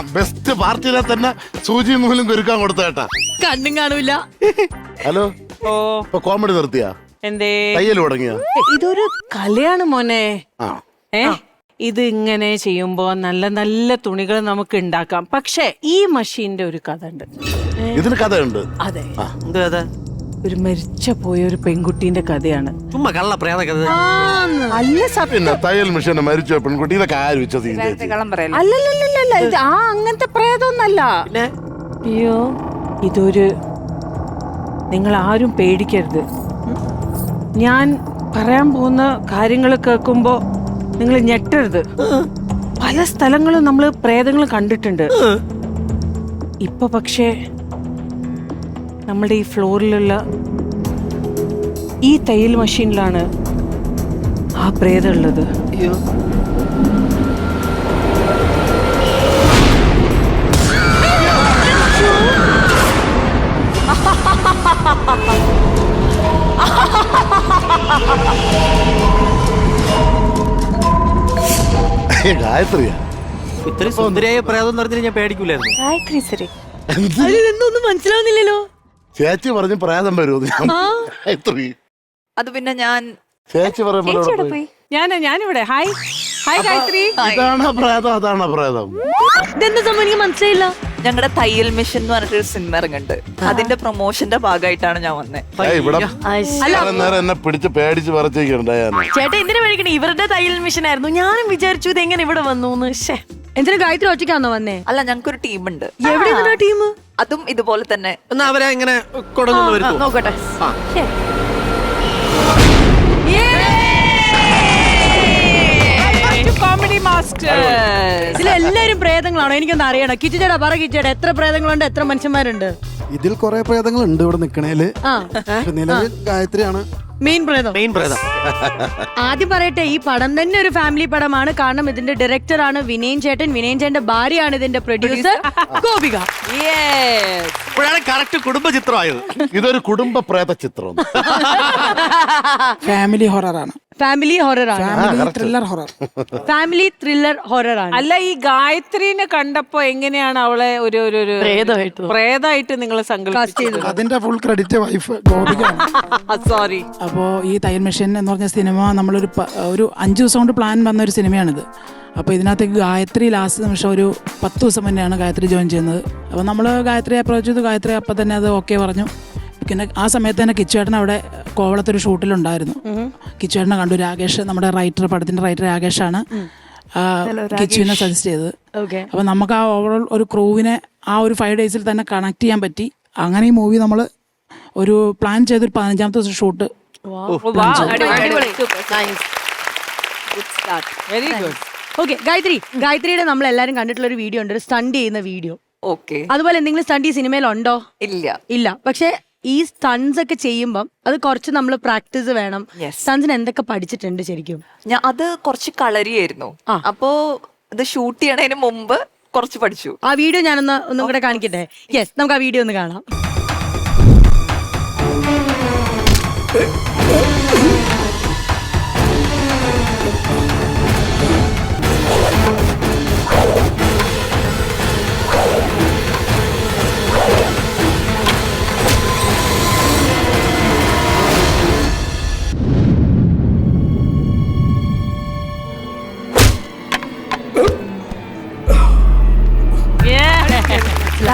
Best പാർട്ടിയിലെ തന്നെ സൂചി നൂലും കുരുക്കാൻ കൊടുത്ത കേട്ടാ കണ്ണും കാണൂല. ഹലോ? ഓ. ഇപ്പൊ കോമഡി നിർത്തിയാ? എന്തേ? തയ്യൽ തുടങ്ങിയ? ഇതൊരു കലയാണ് മോനെ. ആ. ഏ? ഇത് ഇങ്ങനെ ചെയ്യുമ്പോ നല്ല നല്ല തുണികൾ നമുക്ക് ഉണ്ടാക്കാം. പക്ഷെ ഈ മഷീന്റെ ഒരു കഥ ഉണ്ട്. ഇതിന് കഥയുണ്ട്. അതെ. എന്ത് കഥ ഒരു മരിച്ച പോയ ഒരു പെൺകുട്ടീന്റെ കഥയാണ്. ചുമ്മാ കള്ള പ്രേത കഥ. അല്ല സത്യം. തയ്യൽ മെഷീനെ മരിച്ച പെൺകുട്ടി ഇതൊക്കെ ആര് വിശ്വസിക്കുന്നത് അല്ലല്ലല്ലല്ല ഇത് ആ അങ്ങനത്തെ പ്രേതമൊന്നല്ല. പിന്നെ? അയ്യോ ഇതൊരു നിങ്ങൾ ആരും പേടിക്കരുത്. ഞാൻ പറയാൻ പോകുന്ന കാര്യങ്ങൾ കേൾക്കുമ്പോ നിങ്ങൾ ഞെട്ടരുത്. പല സ്ഥലങ്ങളും നമ്മൾ പ്രേതങ്ങൾ കണ്ടിട്ടുണ്ട്. ഇപ്പൊ പക്ഷേ നമ്മുടെ ഈ ഫ്ലോറിലുള്ള ഈ തയ്യൽ മെഷീനിലാണ് ആ പ്രേതമുള്ളത് അയ്യോ. ഗായത്രിയാ. ഇത്രയും സുന്ദരിയായ പ്രേതം എന്ന് പറഞ്ഞാൽ ഞാൻ പേടിക്കൂലായിരുന്നു. ഗായത്രി സരി. എന്നൊന്നും മനസ്സിലാവുന്നില്ലല്ലോ. ചേച്ചി പറഞ്ഞ് പ്രയാസം വരുമോ? ഞാൻ അത് പിന്നെ ഞാൻ ചേച്ചി പറയുമ്പോൾ ഞാൻ ഞാനിവിടെ. Hi hi Gayathri. ഇതാണ് പ്രേതം അതാണ് പ്രേതം ഇതെന്താ സംഭവം? എനിക്ക് മനസ്സിലായില്ല. ഞങ്ങളുടെ തയ്യൽ മിഷൻ എന്ന് പറഞ്ഞിട്ടൊരു സിനിമ ഇറങ്ങുന്നുണ്ട്. അതിന്റെ പ്രൊമോഷന്റെ ഭാഗമായിട്ടാണ് ഞാൻ വന്നത് ഏയ്, ഇവിടെ ഇത്രയും നേരം എന്നെ പിടിച്ച് ചേട്ടാ എന്തിനു മേടിക്കണേ ഇവരുടെ തയ്യൽ മിഷൻ ആയിരുന്നു. ഞാനും വിചാരിച്ചു ഇത് എങ്ങനെ ഇവിടെ വന്നു എന്തിനാ ഗായത്രി ഒറ്റയ്ക്കാന്നോ വന്നേ? അല്ല ഞങ്ങൾക്കൊരു ടീമുണ്ട്. എവിടെയാണ് ടീം? അതും ഇതുപോലെ തന്നെ. എന്നാ അവരെ ഇങ്ങനെ കൊടുക്കുന്നു വരുത്തു. നോക്കട്ടെ. കോമഡി ഇതിലെല്ലാരും പ്രേതങ്ങളാണോ? എനിക്കൊന്ന് അറിയണം? കിച്ചുചേട്ടാ പറ കിച്ചുചേട്ടാ എത്ര പ്രേതങ്ങളുണ്ട്? എത്ര മനുഷ്യന്മാരുണ്ട്? ഇതിൽ കുറെ പ്രേതങ്ങളുണ്ട് ഇവിടെ നിക്കണേൽ. ആ. പക്ഷെ നിലവിൽ ഗായത്രിയാണ്. മെയിൻ പ്രേതം. മെയിൻ പ്രേതം. ആദ്യം പറയട്ടെ ഈ പടം തന്നെ ഒരു ഫാമിലി പടമാണ്. കാരണം ഇതിന്റെ ഡയറക്ടർ ആണ് വിനയൻ ചേട്ടൻ. വിനയൻ ചേട്ടന്റെ ഭാര്യയാണ് ഇതിന്റെ പ്രൊഡ്യൂസർ ഗോപിക. ഇപ്പോഴാണ് കറക്റ്റ് കുടുംബ ചിത്രമായത്. ഇതൊരു കുടുംബ പ്രേത ചിത്രം ഫാമിലി ഹൊററാണ് ഫാമിലി ഹൊറർ ആണ്. Family thriller horror family thriller horror ആണ്. അല്ല ഈ ഗായത്രീനെ കണ്ടപ്പോ എങ്ങനെയാണ് അവളെ ഒരു ഒരു ഒരു പ്രേതമായിട്ട് പ്രേതമായിട്ട് നിങ്ങൾ സങ്കല്പിച്ചത്? അതിന്റെ ഫുൾ ക്രെഡിറ്റ് വൈഫ് ഗോപികയാണ്. സോറി അപ്പോ ഈ തയ്യൽ മെഷീൻ എന്ന് പറഞ്ഞ സിനിമ നമ്മളൊരു പ- ഒരു അഞ്ച് ദിവസം കൊണ്ട് പ്ലാൻ വന്ന ഒരു സിനിമയാണിത്. അപ്പോൾ ഇതിനകത്തേക്ക് ഗായത്രി ലാസ്റ്റ് നിമിഷം ഒരു പത്ത് ദിവസം മുന്നെയാണ് ഗായത്രി ജോയിൻ ചെയ്യുന്നത്. അപ്പോൾ നമ്മൾ ഗായത്രി അപ്രോച്ച് ചെയ്തു. ഗായത്രി അപ്പം തന്നെ അത് ഓക്കെ പറഞ്ഞു. പിന്നെ ആ സമയത്ത് തന്നെ കിച്ചേട്ടൻ അവിടെ കോവളത്തൊരു ഷൂട്ടിലുണ്ടായിരുന്നു. കിച്ചേട്ടനെ കണ്ടു. രാകേഷ് നമ്മുടെ റൈറ്റർ പടത്തിന്റെ റൈറ്റർ രാകേഷാണ് ആണ് കിച്ചുവിനെ സജസ്റ്റ് ചെയ്തത്. അപ്പൊ അപ്പോൾ നമുക്ക് ആ ഓവറോൾ ഒരു ക്രൂവിനെ ആ ഒരു ഫൈവ് ഡേയ്സിൽ തന്നെ കണക്ട് ചെയ്യാൻ പറ്റി. അങ്ങനെ ഈ മൂവി നമ്മൾ ഒരു പ്ലാൻ ചെയ്തൊരു പതിനഞ്ചാമത്തെ ദിവസം shoot very good okay Gayathri ഗായത്രിയുടെ നമ്മൾ എല്ലാരും കണ്ടിട്ടുള്ള ഒരു വീഡിയോ ഉണ്ട്. ഒരു സ്റ്റണ്ട് ചെയ്യുന്ന വീഡിയോ ഓക്കെ അതുപോലെ എന്തെങ്കിലും സ്റ്റണ്ട് ഈ സിനിമയിലുണ്ടോ ഇല്ല. ഇല്ല. പക്ഷെ ഈ സ്റ്റൺസ് ഒക്കെ ചെയ്യുമ്പം അത് കുറച്ച് നമ്മൾ പ്രാക്ടീസ് വേണം. സ്റ്റൺസിന് എന്തൊക്കെ പഠിച്ചിട്ടുണ്ട് ശരിക്കും? ഞാൻ അത് കുറച്ച് കളരിയായിരുന്നു. ആ. അപ്പോ ഇത് ഷൂട്ട് ചെയ്യണതിന് മുമ്പ് കുറച്ച് പഠിച്ചു. ആ വീഡിയോ ഞാനൊന്ന് ഒന്നും കൂടെ കാണിക്കട്ടെ? യെസ് നമുക്ക് ആ വീഡിയോ ഒന്ന് കാണാം.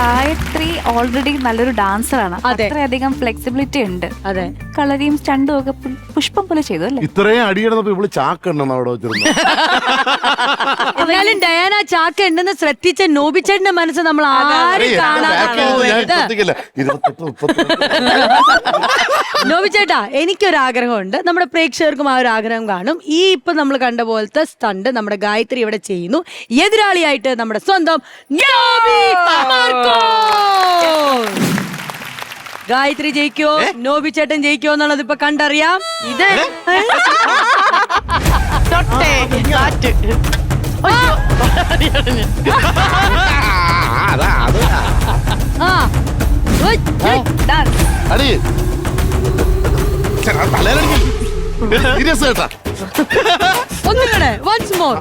ഗായത്രി ഓൾറെഡി നല്ലൊരു ഡാൻസറാണ് അതെ. അത്രയധികം ഫ്ലെക്സിബിലിറ്റി ഉണ്ട്. അതെ. കളരിയും സ്റ്റണ്ടും ഒക്കെ പുഷ്പം പോലെ ചെയ്തു അല്ലേ? ഇത്രയും അടിയിടുന്നപ്പോ ഇവൾ ചാക്കെണ്ണെന്ന് അവിടെ വെച്ചിരുന്നു. എന്നാലും ഡയാന ചാക്ക ഉണ്ടെന്ന് ശ്രദ്ധിച്ച നോബിച്ചേട്ടന്റെ മനസ്സ് നമ്മൾ ആരും നോബിച്ചേട്ടാ എനിക്കൊരു ആഗ്രഹമുണ്ട്. നമ്മുടെ പ്രേക്ഷകർക്കും ആ ഒരു ആഗ്രഹം കാണും. ഈ ഇപ്പൊ നമ്മൾ കണ്ട പോലത്തെ സ്റ്റണ്ട് നമ്മുടെ ഗായത്രി ഇവിടെ ചെയ്യുന്നു. എതിരാളിയായിട്ട് നമ്മുടെ സ്വന്തം നോബി മാർക്കോസ്. ഗായത്രി ജയിക്കോ നോബി ചേട്ടൻ ജയിക്കോ എന്നുള്ളത് ഇപ്പൊ കണ്ടറിയാം. ഇത്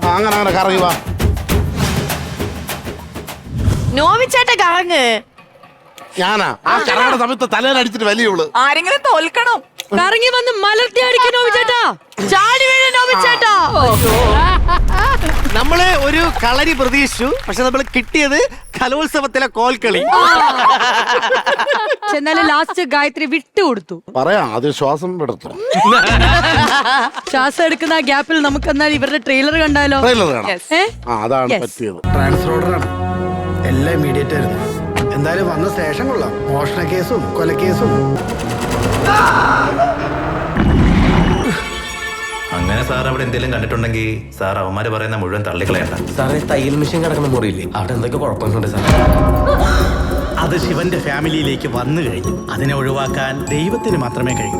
അങ്ങനെ അങ്ങനെ കറങ്ങി വാ. നോവിച്ചേട്ട കറങ്ങ്. ഞാനാ? ആ കറങ്ങുന്ന സമയത്ത് വലിയ വലിയുള്ളു ആരെങ്കിലും തോൽക്കണം. കറങ്ങി വന്ന് മലർത്തി അടിക്കണോ നോവിച്ചേട്ടാ ചാടി വീഴണോ നോവിച്ചേട്ടാ നമ്മൾ ഒരു കളരി പ്രതീക്ഷിച്ചു. പക്ഷെ നമ്മൾ കിട്ടിയത് കലോത്സവത്തിലെ കോൽക്കളി. എന്നാലും ലാസ്റ്റ് ഗായത്രി വിട്ടുകൊടുത്തു പറയാം അത് ശ്വാസം വിടത്തോ ശ്വാസം എടുക്കുന്ന ആ ഗ്യാപ്പിൽ നമുക്ക് എന്നാൽ ഇവരുടെ ട്രെയിലർ കണ്ടാലോ? ട്രെയിലർ കാണാം. ഏ? ആ അതാണ് Yes. പറ്റിയത്. ട്രാൻസ്ഫോർഡറാണ് എല്ലാം ഇമ്മീഡിയറ്റ് ആയിരുന്നു. എന്തായാലും വന്ന സ്റ്റേഷൻ കൊള്ളാം. മോഷണ കേസും കൊലക്കേസും. അങ്ങനെ സാർ അവിടെ എന്തെങ്കിലും കണ്ടിട്ടുണ്ടെങ്കിൽ സാർ അവന്മാര് പറയുന്ന മുഴുവൻ തള്ളിക്കളയണ്ട. സാറേ തയ്യൽ മെഷീൻ കിടക്കുന്ന മുറിയില്ലേ? അവിടെ എന്തൊക്കെ കുഴപ്പങ്ങളുണ്ട് സാർ അത് ശിവന്റെ ഫാമിലിയിലേക്ക് വന്നു കഴിഞ്ഞു. അതിനെ ഒഴിവാക്കാൻ ദൈവത്തിന് മാത്രമേ കഴിയൂ.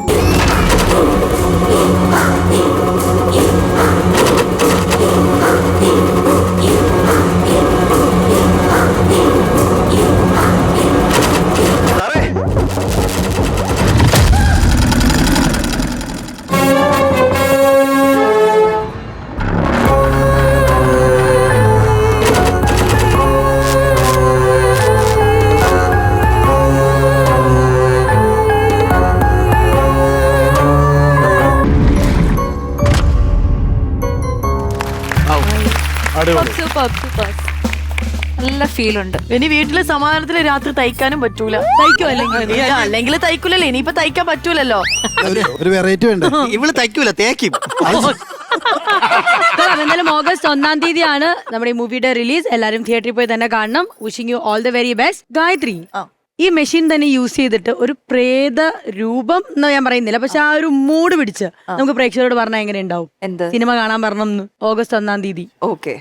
സൂപ്പർ സൂപ്പർ നല്ല ഫീൽ ഉണ്ട്. ഇനി വീട്ടിൽ സമാധാനത്തിൽ രാത്രി തയ്ക്കാനും പറ്റൂല. തയ്ക്കോ അല്ലെങ്കിൽ അല്ലെങ്കിൽ തയ്ക്കൂലല്ലോ. ഇനിയിപ്പൊ തയ്ക്കാൻ പറ്റൂലല്ലോ. ഒരു വെറൈറ്റി വേണ്ട? ഇവൾ തയ്ക്കൂല തേക്കും. എന്തായാലും ഓഗസ്റ്റ് ഒന്നാം തീയതിയാണ് നമ്മുടെ ഈ മൂവിയുടെ റിലീസ് എല്ലാരും തിയേറ്ററിൽ പോയി തന്നെ കാണണം. Wishing you all the very best Gayathri. ഈ മെഷീൻ തന്നെ യൂസ് ചെയ്തിട്ട് ഒരു പ്രേത രൂപം എന്ന് ഞാൻ പറയുന്നില്ല. പക്ഷെ ആ ഒരു മൂഡ് പിടിച്ച് നമുക്ക് പ്രേക്ഷകരോട് പറഞ്ഞാൽ എങ്ങനെ ഉണ്ടാവും? എന്ത്? സിനിമ കാണാൻ പറഞ്ഞു ഓഗസ്റ്റ് ഒന്നാം തീയതി. Okay.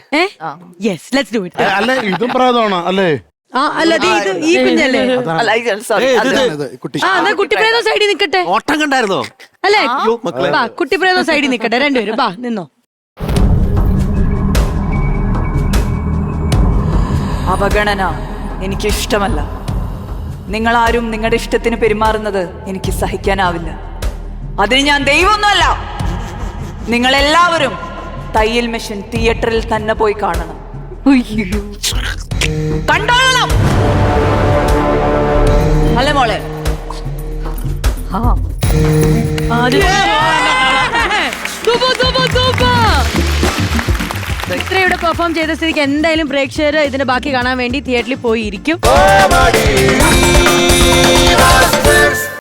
Yes let's do it അല്ല ഇതും പ്രേതമാണോ? അല്ലേ? ആ അല്ല ദേ ഇത് ഈ കുഞ്ഞല്ലേ? സോറി ഇത് കുട്ടി. ആ എന്നാ കുട്ടിപ്രേതം സൈഡിൽ നിൽക്കട്ടെ ഓട്ടം കണ്ടായിരുന്നോ? അല്ലേ? മക്കളെ. വാ കുട്ടിപ്രേതം സൈഡിൽ നിൽക്കട്ടെ രണ്ടുപേരും വാ നിന്നോ. അവഗണന എനിക്ക് ഇഷ്ടമല്ല നിങ്ങളാരും നിങ്ങളുടെ ഇഷ്ടത്തിന് പെരുമാറുന്നത് എനിക്ക് സഹിക്കാനാവില്ല. അതിന് ഞാൻ ദൈവമൊന്നുമല്ല. നിങ്ങളെല്ലാവരും തയ്യൽ മെഷീൻ തിയേറ്ററിൽ തന്നെ പോയി കാണണം. കണ്ടോളണം. അല്ലെ മോളെ? ആ. ഇത്ര ഇവിടെ പെർഫോം ചെയ്ത സ്ഥിതിക്ക് എന്തായാലും പ്രേക്ഷകർ ഇതിന്റെ ബാക്കി കാണാൻ വേണ്ടി തിയേറ്ററിൽ പോയിരിക്കും.